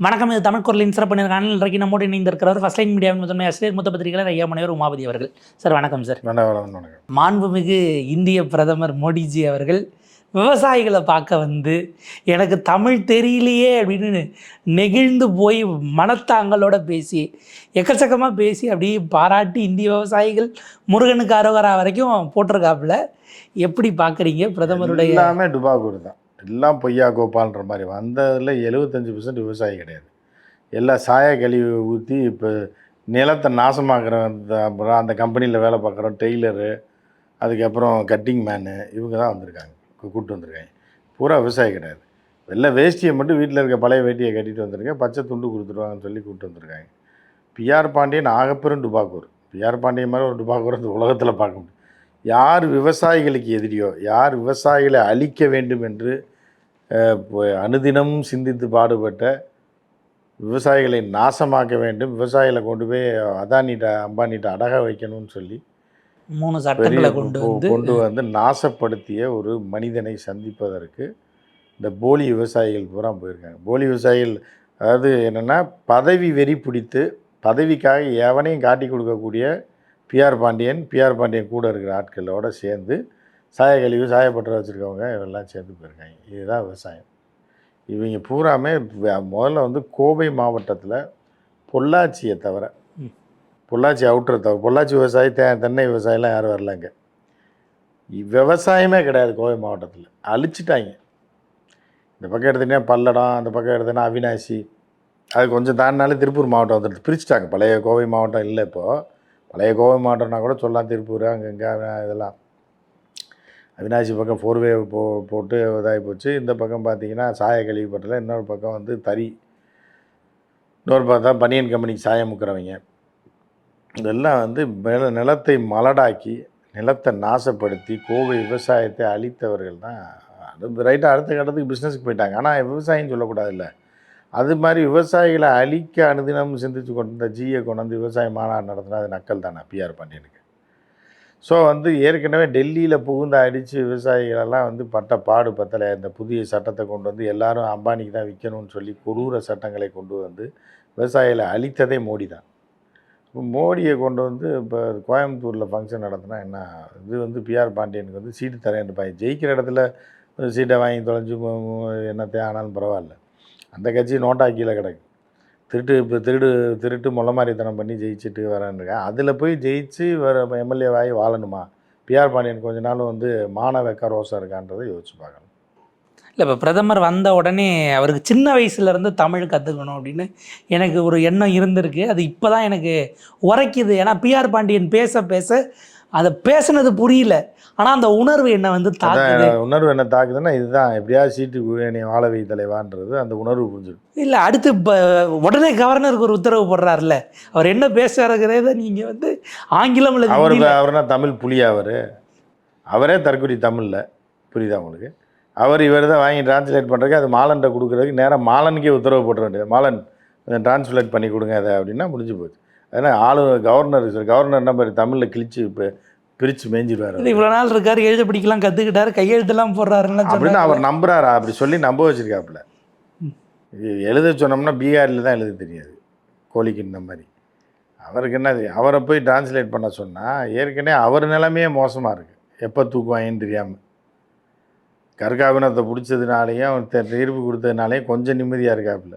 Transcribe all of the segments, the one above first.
வணக்கம் இது தமிழ் குரலின் சிறப்பு நேர்காணல் இன்றைக்கு நம்மோடு இணைந்திருக்கிறவர் ஃபர்ஸ்ட் லைன் மீடியாவின் முதன்மை ஆசிரியர் மூத்த பத்திரிகையாளர் ஐயா முனைவர் உமாபதி அவர்கள். சார் வணக்கம் சார் மாண்புமிகு இந்திய பிரதமர் மோடிஜி அவர்கள் விவசாயிகளை பார்க்க வந்து எனக்கு தமிழ் தெரியலையே அப்படின்னு நெகிழ்ந்து போய் மனத்தாங்களோட பேசி எக்கச்சக்கமாக பேசி அப்படியே பாராட்டி இந்திய விவசாயிகள் முருகனுக்கு அரோகரா வரைக்கும் போட்டிருக்காப்புல. எப்படி பார்க்குறீங்க பிரதமருடைய எல்லாமே டுபாகூர் தான். எல்லாம் பொய்யா கோபால்ன்ற மாதிரி வந்ததில் எழுபத்தஞ்சி பர்சன்ட் விவசாயி கிடையாது. எல்லாம் சாய கழிவு ஊற்றி இப்போ நிலத்தை நாசமாக்குற அந்த அப்புறம் அந்த கம்பெனியில் வேலை பார்க்குறோம் டெய்லரு அதுக்கப்புறம் கட்டிங் மேனு இவங்க தான் வந்திருக்காங்க கூப்பிட்டு வந்திருக்காங்க. பூரா விவசாயி கிடையாது. வெள்ளை வேஷ்டியை மட்டும் வீட்டில் இருக்க பழைய வேட்டியை கட்டிட்டு வந்திருக்கேன் பச்சை துண்டு கொடுத்துருவாங்கன்னு சொல்லி கூப்பிட்டு வந்திருக்காங்க. பிஆர் பாண்டியன் ஆகப்பெரும் டுபாக்கூர். பிஆர் பாண்டியன் மாதிரி ஒரு டுபாக்கூர் இந்த உலகத்தில் பார்க்க முடியும். யார் விவசாயிகளுக்கு எதிரியோ யார் விவசாயிகளை அழிக்க வேண்டும் என்று அனுதினமும் சிந்தித்து பாடுபட்ட விவசாயிகளை நாசமாக்க வேண்டும். விவசாயிகளை கொண்டு போய் அதானிட்ட அம்பானிட்ட அடக வைக்கணும்னு சொல்லி மூணு சட்டங்களை கொண்டு வந்து கொண்டு வந்து நாசப்படுத்திய ஒரு மனிதனை சந்திப்பதற்கு இந்த போலி விவசாயிகள் பூரா போயிருக்காங்க. போலி விவசாயிகள் அதாவது என்னென்னா பதவி வெறி பிடித்து பதவிக்காக எவனையும் காட்டி கொடுக்கக்கூடிய பிஆர் பாண்டியன் பிஆர் பாண்டியன் கூட இருக்கிற ஆட்களோட சேர்ந்து சாய கழிவு சாயப்பட்டறை வச்சுருக்கவங்க இவெல்லாம் சேர்ந்து போயிருக்காங்க. இதுதான் விவசாயம். இவங்க பூராமே முதல்ல வந்து கோவை மாவட்டத்தில் பொள்ளாச்சியை தவிர. பொள்ளாச்சி அவுட்டரை தவிர பொள்ளாச்சி விவசாயி தே தென்னை விவசாயம்லாம் யாரும் வரலங்க விவசாயமே கிடையாது கோவை மாவட்டத்தில். அழிச்சிட்டாங்க. இந்த பக்கம் எடுத்தீங்கன்னா பல்லடம் அந்த பக்கம் எடுத்தீங்கன்னா அவினாசி அது கொஞ்சம் தாண்டினாலே திருப்பூர் மாவட்டம் வந்துடுது பிரிச்சுட்டாங்க. பழைய கோவை மாவட்டம் இல்லை இப்போது பழைய கோவை மாவட்டம்னா கூட சொல்லலாம். திருப்பூர் அங்கே இங்கே இதெல்லாம். அவினாசி பக்கம் ஃபோர்வே போ போட்டு இதாகி போச்சு. இந்த பக்கம் பார்த்தீங்கன்னா சாய கழிவுப்பட்டில் இன்னொரு பக்கம் வந்து தறி. இன்னொரு பார்த்தா பனியன் கம்பெனிக்கு சாயம் முக்கிறவங்க. இதெல்லாம் வந்து நில நிலத்தை மலடாக்கி நிலத்தை நாசப்படுத்தி கோவை விவசாயத்தை அழித்தவர்கள் தான். அது ரைட்டாக அடுத்த கட்டத்துக்கு பிஸ்னஸுக்கு போயிட்டாங்க. ஆனால் விவசாயின்னு சொல்லக்கூடாதுல்ல. அது மாதிரி விவசாயிகளை அழிக்க அனுதினம் சிந்திச்சு கொண்டு இந்த ஜியை கொண்டு வந்து விவசாய மாநாடு நடத்தினா அது நக்கல் தானே பிஆர் பாண்டியனுக்கு. ஸோ வந்து ஏற்கனவே டெல்லியில் புகுந்து அடித்து விவசாயிகளெல்லாம் வந்து பட்ட பாடு பத்தலை இந்த புதிய சட்டத்தை கொண்டு வந்து எல்லாரும் அம்பானிக்கு தான் விற்கணும்னு சொல்லி கொடூர சட்டங்களை கொண்டு வந்து விவசாயிகளை அழித்ததே மோடி தான் இப்போ மோடியை கொண்டு வந்து இப்போ கோயம்புத்தூரில் ஃபங்க்ஷன் நடத்தினா என்ன? இது வந்து பிஆர் பாண்டியனுக்கு வந்து சீட்டு தரேன் பாய் ஜெயிக்கிற இடத்துல சீட்டை வாங்கி தொலைஞ்சு என்ன மு- என்னத்தையும் ஆனாலும் பரவாயில்ல. அந்த கட்சி நோட்டா கீழே கிடக்கு. திருட்டு இப்போ திருடு திருட்டு மொளமாரித்தனம் பண்ணி ஜெயிச்சுட்டு வரேன்ருக்கேன் அதில் போய் ஜெயிச்சு வர எம்எல்ஏவாகி வாழணுமா? பிஆர் பாண்டியன் கொஞ்ச நாள் வந்து மாணவக்க ரோசா இருக்கான்றதை யோசிச்சு பார்க்கணும். இல்லை இப்போ பிரதமர் வந்த உடனே அவருக்கு சின்ன வயசுலேருந்து தமிழ் கற்றுக்கணும் அப்படின்னு எனக்கு ஒரு எண்ணம் இருந்திருக்கு. அது இப்போ தான் எனக்கு உரைக்குது. ஏன்னா பிஆர் பாண்டியன் பேச பேச அதை பேசுனது புரியல. ஆனால் அந்த உணர்வு என்னை வந்து தாக்குது. உணர்வு என்ன தாக்குதுன்னா இதுதான். எப்படியாவது சீட்டு நீ வாழ வை தலைவான்றது அந்த உணர்வு புரிஞ்சிடும். இல்லை அடுத்து இப்போ உடனே கவர்னருக்கு ஒரு உத்தரவு போடுறாருல்ல. அவர் என்ன பேசுறாருங்கிறத நீங்கள் வந்து ஆங்கிலம் அவர் அவர்னா தமிழ் புலியா அவர்? அவரே தற்குறி தமிழில். புரியுதா உங்களுக்கு? அவர் இவர் தான் வாங்கி டிரான்ஸ்லேட் பண்ணுறதுக்கு அது மாலன்ட்ட கொடுக்குறதுக்கு நேராக மாலனுக்கே உத்தரவு போட்டுற வேண்டியது. மாலன் டிரான்ஸ்லேட் பண்ணி கொடுங்க அதை அப்படின்னா முடிஞ்சு போச்சு. அதனால் ஆளு கவர்னர் சார் கவர்னர் என்ன மாதிரி தமிழில் கிழிச்சு இப்போ பிரித்து மேய்ஞ்சிடுவார் இவ்வளோ நாள் இருக்காரு எழுத படிக்கலாம் கற்றுக்கிட்டாரு கையெழுத்தெல்லாம் போடுறாருன்னு அப்படின்னு அவர் நம்புறாரா? அப்படி சொல்லி நம்ப வச்சிருக்காப்புல. எழுத சொன்னோம்னா பீகாரில் தான் எழுத தெரியாது கோழிக்கு இந்த மாதிரி. அவருக்கு என்ன தெரியும்? அவரை போய் டிரான்ஸ்லேட் பண்ண சொன்னால் ஏற்கனவே அவர் நிலைமையே மோசமாக இருக்குது எப்போ தூக்குவாங்கன்னு தெரியாமல் கற்காவினத்தை பிடிச்சதுனாலையும் அவன் தீர்ப்பு கொடுத்ததுனாலையும் கொஞ்சம் நிம்மதியாக இருக்காப்புல.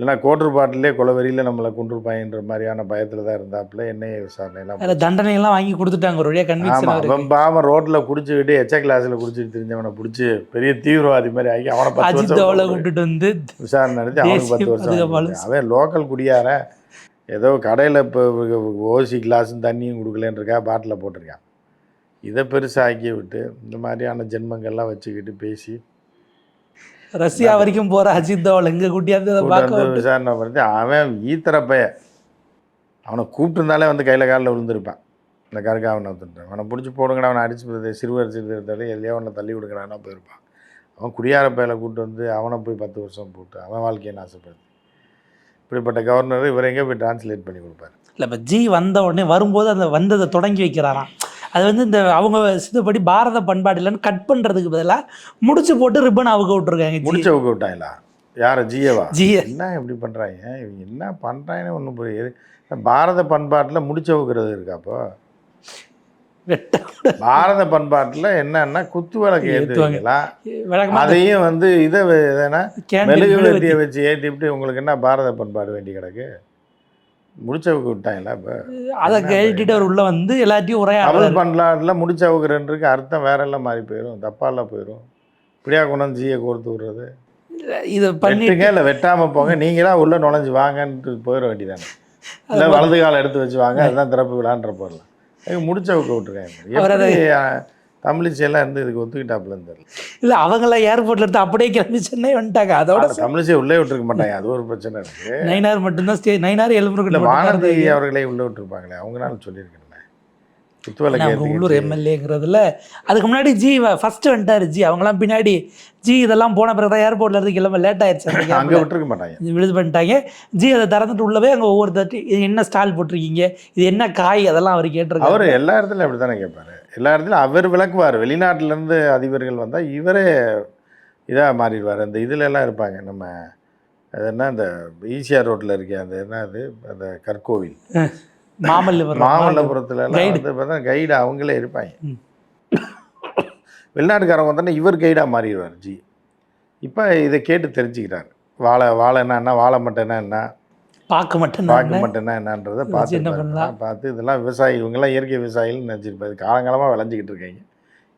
இல்லைன்னா கோட்டர்பாட்டிலே கொலவெறியில் நம்மளை கொண்டிருப்பாங்கன்ற மாதிரியான பயத்தில் தான் இருந்தாப்புல என்ஐஏ விசாரணையெல்லாம் அதில் தண்டனையெல்லாம் வாங்கி கொடுத்துட்டாங்க ஒரு வழியாக கன்விக்ஷன் ஆமாம் பாவம் ரோட்டில் குடிச்சுக்கிட்டு எச்ச கிளாஸில் குடிச்சிட்டு தெரிஞ்சவனை பிடிச்சி பெரிய தீவிரவாதி மாதிரி ஆகி அவனை பத்து வருஷம் வந்து விசாரணை நடத்தி அவனுக்கு பத்து வருஷம். அவன் லோக்கல் குடியாரன் ஏதோ கடையில் இப்போ ஓசி கிளாஸும் தண்ணியும் கொடுக்கலன்னு இருக்கா பாட்டில் போட்டிருக்கான் இதை பெருசாக்கி விட்டு இந்த மாதிரியான ஜென்மங்கள்லாம் வச்சுக்கிட்டு பேசி ரஷ்யா வரைக்கும் போற அஜித் தோவல் எங்க கூட்டியாந்து பார்க்க விசாரணை பண்ணி அவன் ஈத்தர பைய அவனை கூப்பிட்டுருந்தாலே வந்து கையில் காலில் விழுந்திருப்பான். இந்த கருக்காவனை வந்துட்டு அவனை பிடிச்சி போடுங்கடா அவனை அடிச்சு சிறுவர் சிறுத்தை எல்லையோ அவனை தள்ளி விடுங்கடான்னா போயிருப்பான். அவன் குடியார பையில கூப்பிட்டு வந்து அவனை போய் பத்து வருஷம் போட்டு அவன் வாழ்க்கையை நாசப்படுத்தி. இப்படிப்பட்ட கவர்னர் இவர் எங்கே போய் டிரான்ஸ்லேட் பண்ணி கொடுப்பாரு? இல்லை இப்போ ஜி வந்த உடனே வரும்போது அந்த வந்ததை தொடங்கி வைக்கிறாராம். அது வந்து இந்த அவங்க சித்தப்படி பாரத பண்பாடு இல்லைன்னு கட் பண்ணுறதுக்கு பதிலாக முடிச்சு போட்டு ரிப்பன் அவுக்க விட்டுருக்காங்க முடிச்ச ஊக்க விட்டாங்களா? யாரை ஜியவா? ஜிய. என்ன இப்படி பண்ணுறாங்க இவங்க என்ன பண்ணுறாங்கன்னு ஒன்றும் புரியுது பாரத பண்பாட்டில் முடிச்சவுக்கிறது இருக்காப்போ வெட்ட பாரத பண்பாட்டில் என்னன்னா குத்து விளக்கு. ஏற்றுவீங்களா அதையும் வந்து இதை மெழுகு. வெட்டியை வச்சு ஏற்றிவிட்டு உங்களுக்கு என்ன பாரத பண்பாடு வேண்டி கிடக்கு? முடிச்சவுக்கு விட்டாங்களா? இப்போ அதை கேட்டுட்டு உள்ள வந்து எல்லாத்தையும் உரையாடுறாரு பண்பாட்டில் முடிச்சவுக்குறன்றிருக்கு அர்த்தம் வேற எல்லாம் மாறி போயிடும் தப்பாலாம் போயிடும் இப்படியா கொண்டு வந்து ஜியை கோர்த்து விடுறது? இதை பண்ணி வெட்டுங்க இல்லை வெட்டாமல் போங்க நீங்களா உள்ளே நுழைஞ்சு வாங்கன்ட்டு போயிட வேண்டியதானே இல்லை வலது காலம் எடுத்து வச்சு வாங்க அதுதான் திறப்பு விழான்ற போடலாம் முடிச்சவுக்கு விட்டுருக்காங்க தமிழிசையெல்லாம் இருந்து இதுக்கு ஒத்துக்கிட்டாப்புலன்னு தெரியல இல்ல அவங்களாம் ஏர்போர்ட்ல இருந்து அப்படியே கிளம்பி சென்னை வந்துட்டாங்க. அதோட தமிழிசை உள்ளே விட்டுருக்க மாட்டாங்க. அது ஒரு பிரச்சனை இருக்கு. நைனார் மட்டும்தான் ஸ்டே நைனார் எழுபுருக்கு வானதி அவர்களே உள்ளே விட்டுருப்பாங்களே அவங்கனால சொல்லியிருக்கேன் அவங்க உள்ளூர் எம்எல்ஏங்கிறதுல அதுக்கு முன்னாடி ஜி ஃபர்ஸ்ட் வந்துட்டாரு ஜி. அவங்களாம் பின்னாடி ஜி இதெல்லாம் போன பிறகு தான் ஏர்போர்ட்ல இருந்து கிளம்ப லேட் ஆயிடுச்சு அங்கே. விட்டுருக்க மாட்டாங்க. இது விழுது பண்ணிட்டாங்க. ஜி அதை திறந்துட்டு உள்ளவே அங்கே ஒவ்வொருத்தர் இது என்ன ஸ்டால் போட்டிருக்கீங்க? இது என்ன காய்? அதெல்லாம் அவர் கேட்டிருக்காரு. அவர் எல்லா இடத்துலையும் அப்படி தானே கேட்பாரு. எல்லா இடத்துலையும் அவர் விளக்குவார். வெளிநாட்டிலேருந்து அதிபர்கள் வந்தால் இவரே இதாக மாறிடுவார். அந்த இதுல எல்லாம் இருப்பாங்க. நம்ம அது என்ன அந்த ஈசிஆர் ரோட்டில் இருக்கே அந்த என்ன அது அந்த கற்கோவில். மாமல்லபுரம் மாமல்லபுரத்துல. வந்து கைடு அவங்களே இருப்பாங்க. வெளிநாட்டுக்காரங்க வந்தோன்னா இவர் கைடாக மாறிடுவார் ஜி. இப்போ இதை கேட்டு தெரிஞ்சுக்கிறார். வாழை வாழைன்னா என்ன வாழை மட்டைன்னா என்ன பார்க்க மட்டும் பாக்கு நான் மட்டும்னா என்னன்றதை பார்த்து என்ன பண்ணலாம்? பார்த்து இதெல்லாம் விவசாயி இவங்கெல்லாம் இயற்கை விவசாயிகள் நினச்சிருப்பாரு. காலங்காலமாக விளைஞ்சிக்கிட்டு இருக்காங்க.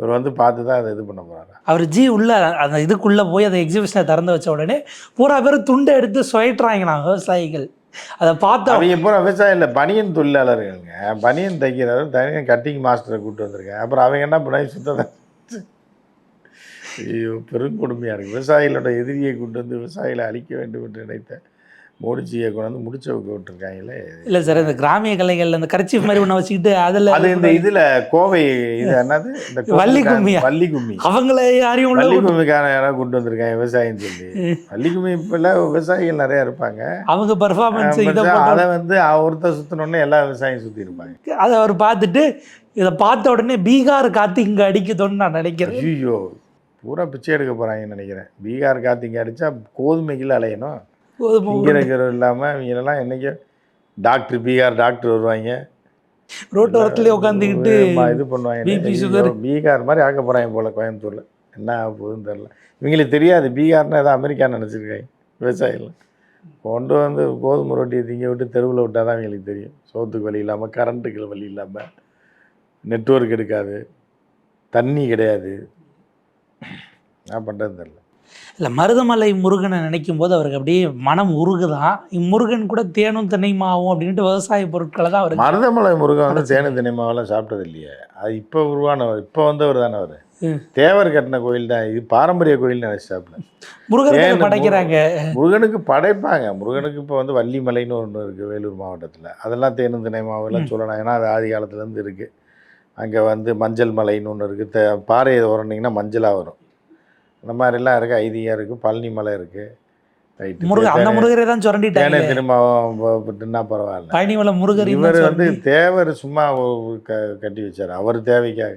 இவர் வந்து பார்த்து தான் அதை இது பண்ண போகிறாரு அவர் ஜி உள்ள அந்த இதுக்குள்ள போய் அந்த எக்ஸிபிஷனை திறந்து வச்ச உடனே பூரா பேர் துண்டை எடுத்து சுயட்டுறாங்களாம் விவசாயிகள். அதை பார்த்தா அவங்க பூரா விவசாயம் இல்லை பனியன் தொழிலாளர்களுங்க. பனியன் தைக்கிறவர் தனியாக கட்டிங் மாஸ்டரை கூப்பிட்டு வந்திருக்கேன் அப்புறம் அவங்க என்ன பண்ணாங்க? சுத்தத்தை ஐயோ பெருங்கொடுமையாக இருக்குது விவசாயிகளோட எதிரியை கொண்டு வந்து விவசாயிகளை அழிக்க வேண்டும் என்று நினைத்த மோடிஜியை கொண்டு வந்து முடிச்ச விட்டுருக்காங்களே இல்லை சார் இந்த கிராமிய கலைகள்ல இந்த கர்ச்சீஃப் மாதிரி ஒன்று வச்சுக்கிட்டு அதில் அது இந்த இதுல கோவை இது என்னது? இந்த வள்ளி கும்மியா? வள்ளி கும்மி. அவங்கள யாரையும் வள்ளி கும்மிக்காரன் யாராவது கொண்டு வந்திருக்காங்க விவசாயம் சொல்லி. வள்ளி கும்மி இப்பெல்லாம் விவசாயிகள் நிறைய இருப்பாங்க. அவங்க பெர்ஃபார்மன்ஸ் இதை அதை வந்து ஒருத்தர் சுத்தினோடனே எல்லா விவசாயம் சுத்தி இருப்பாங்க. அதை அவர் பார்த்துட்டு இதை பார்த்த உடனே பீகார் காத்து இங்கே அடிக்குதோன்னு நான் நினைக்கிறேன். ஐயோ பூரா பிச்சை எடுக்க போறாங்கன்னு நினைக்கிறேன். பீகார் காத்து இங்கே அடிச்சா கோதுமைகள் அலையணும். இருக்கிறது இல்லாமல் இவங்களெல்லாம் என்னைக்கு டாக்டர் பீகார் டாக்டர் வருவாங்க. ரோட்டோரத்துலேயே உட்காந்துக்கிட்டு இது பண்ணுவாங்க. பீகார் மாதிரி ஆக்க போறாங்க போல கோயம்புத்தூர்ல. என்ன ஆக போகுதுன்னு தெரில இவங்களுக்கு தெரியாது பீகார்னா ஏதோ அமெரிக்கா நினச்சிருக்காங்க விவசாயிகள். கொண்டு வந்து கோதுமை ரொட்டியை திங்க விட்டு தெருவில் விட்டால் தான் இவங்களுக்கு தெரியும். சோத்துக்கு வழி இல்லாமல் கரண்ட்டுக்கு வழி இல்லாமல் நெட்வொர்க் எடுக்காது தண்ணி கிடையாது. என்ன பண்ணுறது தெரில இல்லை மருதமலை முருகனை நினைக்கும் போது அவருக்கு அப்படியே மனம் உருகுதான் இம்முருகன் கூட தேனும் தென்னைமாவும் அப்படின்ட்டு விவசாய பொருட்களை தான் அவருக்கு மருதமலை முருகன் வந்து தேனு தினைமாவெல்லாம் சாப்பிட்டது இல்லையே அது இப்போ உருவானவர் இப்போ வந்தவர் தானே அவர். தேவர் கட்டின கோயில் தான் இது பாரம்பரிய கோயில் நினச்சாப்புல முருகனுக்கு தேனு படைக்கிறாங்க? முருகனுக்கு படைப்பாங்க. முருகனுக்கு இப்போ வந்து வள்ளிமலைன்னு ஒன்று இருக்குது வேலூர் மாவட்டத்தில். அதெல்லாம் தேனு தினைமாவெல்லாம் சொல்லலாம். ஏன்னா அது ஆதி காலத்துலேருந்து இருக்குது அங்கே வந்து மஞ்சள் மலைன்னு ஒன்று இருக்குது தே பாறையை உரண்டிங்கன்னா மஞ்சளாக வரும். இந்த மாதிரிலாம் இருக்குது ஐதீகம் இருக்குது பழனி மலை இருக்குது முருகன் அந்த முருகரை தான் சுரண்டிட்டாங்க திரும்ப பரவாயில்ல. பழனிமலை முருகர் இவர் வந்து தேவர் சும்மா க கட்டி வச்சார். அவர் தேவைக்காக.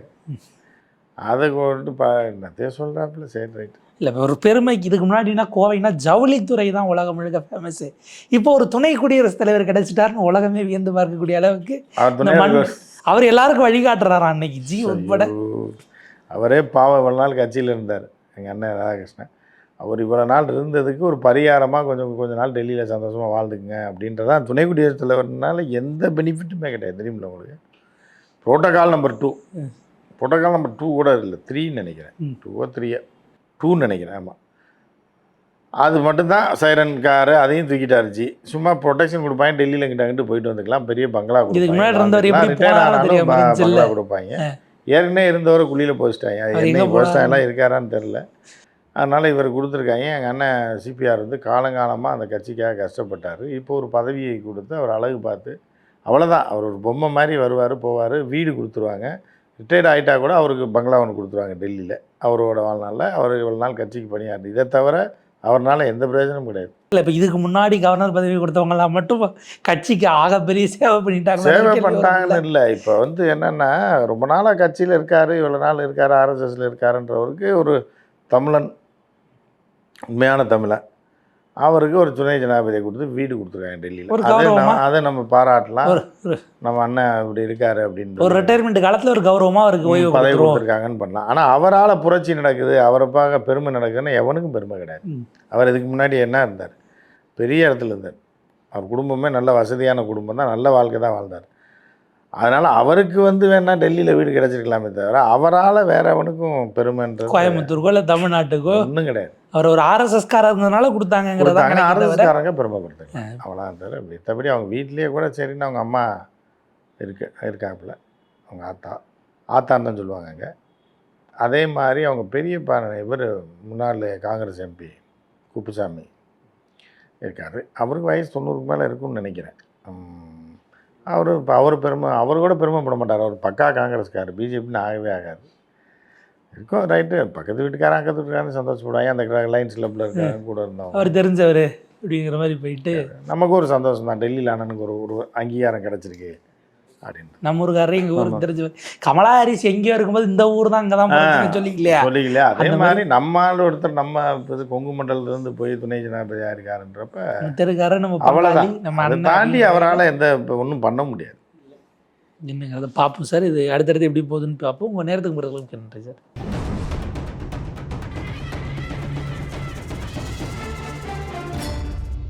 அதை கொண்டு பா என்னத்தையே சொல்கிறாப்புல சரி ரைட் இல்லை ஒரு பெருமைக்கு இதுக்கு முன்னாடினா கோவைனா ஜவுளித்துறை தான் உலகம் முழுக்க ஃபேமஸ் இப்போ ஒரு துணை குடியரசுத் தலைவர் கிடைச்சிட்டாருன்னு உலகமே வியந்து பார்க்கக்கூடிய அளவுக்கு அவர் எல்லாருக்கும் வழிகாட்டுறாரா அன்னைக்கு? ஜி உட்பட. அவரே பாவம் இவ்வளோ நாள் கட்சியில் இருந்தார். எங்கள் அண்ணன் ராதாகிருஷ்ணன். அவர் இவ்வளோ நாள் இருந்ததுக்கு ஒரு பரிகாரமாக கொஞ்சம் கொஞ்ச நாள் டெல்லியில் சந்தோஷமாக வாழ்ந்துக்குங்க அப்படின்றதான் துணை குடியரசுத் தலைவர்னால எந்த பெனிஃபிட்டுமே கிடையாது. தெரியுமில்ல உங்களுக்கு? Protocol number two protocol number two கூட இல்லை. த்ரீன்னு நினைக்கிறேன். டூவோ த்ரீயோ டூன்னு நினைக்கிறேன். ஆமாம் அது மட்டும்தான் சைரன் காரு அதையும் தூக்கிட்டாருச்சு சும்மா ப்ரொடெக்ஷன் கொடுப்பாங்க. டெல்லியில் அங்கிட்டு போயிட்டு வந்துக்கலாம். பெரிய பங்களா இருந்துச்சுல்ல. பங்களா கொடுப்பாங்க. ஏற்கனவே இருந்தவரை குழியில் அவர் என்ன போஸ்டாலாம் இருக்காரான்னு தெரில அதனால் இவர் கொடுத்துருக்காங்க. எங்கள் அண்ணன் சிபிஆர் வந்து காலங்காலமாக அந்த கட்சிக்காக கஷ்டப்பட்டார். இப்போ ஒரு பதவியை கொடுத்து அவர் அழகு பார்த்து அவ்வளோதான் அவர் ஒரு பொம்மை மாதிரி வருவார் போவார் வீடு கொடுத்துருவாங்க. ரிட்டையர்ட் ஆகிட்டா கூட அவருக்கு பங்களா ஒன்று கொடுத்துருவாங்க டெல்லியில். அவரோட வாழ்நாளில் அவர் இவ்வளோ நாள் கட்சிக்கு பணியாற்றி இதை தவிர அவர்னால எந்த பிரயோஜனமும் கிடையாது. இல்லை இப்போ இதுக்கு முன்னாடி கவர்னர் பதவி கொடுத்தவங்களாம் மட்டும் கட்சிக்கு ஆகப்பெரிய சேவை பண்ணிட்டாங்க சேவை பண்ணிட்டாங்கன்னு இல்லை. இப்போ வந்து என்னென்னா ரொம்ப நாளாக கட்சியில் இருக்கார் இவ்வளோ நாள் இருக்கார் ஆர்எஸ்எஸ்ல இருக்காருன்றவருக்கு ஒரு தமிழன் உண்மையான தமிழன். அவருக்கு ஒரு துணை ஜனாதிபதியை கொடுத்து வீடு கொடுத்துருக்காங்க டெல்லியில். அதை? நம்ம அதை நம்ம பாராட்டலாம். நம்ம அண்ணன் இப்படி இருக்காரு அப்படின்னு ஒரு ரிட்டையர்மெண்ட் காலத்துல ஒரு கௌரவமா அவருக்கு ஓய்வு பதவி கொடுத்துருக்காங்கன்னு பண்ணலாம். ஆனால் அவரால் புரட்சி நடக்குது அவரை பார்க்க பெருமை நடக்குதுன்னு எவனுக்கும் பெருமை கிடையாது. அவர் இதுக்கு முன்னாடி என்ன இருந்தார்? பெரிய இடத்துல இருந்தார். அவர் குடும்பமே நல்ல வசதியான குடும்பம் தான் நல்ல வாழ்க்கை தான் வாழ்ந்தார். அதனால் அவருக்கு வந்து வேணா டெல்லியில் வீடு கிடைச்சிருக்கலாமே தவிர அவரால் வேற எவனுக்கும் பெருமைன்றது கோயம்புத்தூருக்கோ இல்ல தமிழ்நாட்டுக்கோ ஒன்றும் கிடையாது. அவர் ஒரு ஆர்எஸ்எஸ் காரர் இருந்ததுனால கொடுத்தாங்கிறதா அரசுக்காரங்க பெருமைப்படுத்துங்க அவ்வளோதான் தவிர மத்தபடி அவங்க வீட்லேயே கூட சரின்னு அவங்க அம்மா இருக்கு இருக்காப்புல. அவங்க ஆத்தா ஆத்தான்னு தான் சொல்லுவாங்க அங்கே. அதே மாதிரி அவங்க பெரியப்பா இவர் முன்னாள் காங்கிரஸ் எம்பி குப்புசாமி இருக்கார். அவருக்கு வயசு தொண்ணூறுக்கு மேலே இருக்கும்னு நினைக்கிறேன். அவர் இப்போ அவர் பெருமை அவர் கூட பெருமைப்பட மாட்டார். அவர் பக்கா காங்கிரஸ்கார் பிஜேபின்னு ஆகவே ஆகாது. இருக்கும் ரைட்டு. பக்கத்து வீட்டுக்காரன் அக்கத்து வீட்டுக்காரன் சந்தோஷப்படுவாங்க. அந்த லைன்ஸ் கிளப்பில் இருக்காங்க கூட இருந்தவங்க. அவர் தெரிஞ்சவர் அப்படிங்கிற மாதிரி போயிட்டு. நமக்கு ஒரு சந்தோஷம் தான் டெல்லியில் அண்ணனுக்கு ஒரு ஒரு அங்கீகாரம் கிடச்சிருக்கு. அப்படின்னு நம்ம ஊருக்காரர் எங்க ஊருக்கு தெரிஞ்சவர் கமலா ஹாரிஸ் எங்கேயோ இருக்கும்போது இந்த ஊர் தான் அங்கே தான் சொல்லிக்கலையா? சொல்லிக்கலையா? அதே அந்த மாதிரி நம்ம ஆள் ஒருத்தர் நம்ம இது கொங்கு மண்டலத்திலேருந்து போய் துணை ஜனாதிபதியாக இருக்காருன்றப்ப நம்ம தெருக்காரர் நம்ம அவ்வளோதான் நம்ம அதை தாண்டி அவரால் எந்த இப்போ ஒன்றும் பண்ண முடியாது. என்னங்கிறத பார்ப்போம் சார். இது அடுத்தடுத்து எப்படி போகுதுன்னு பார்ப்போம். உங்கள் நேரத்துக்கு பிறகு நன்றி சார்.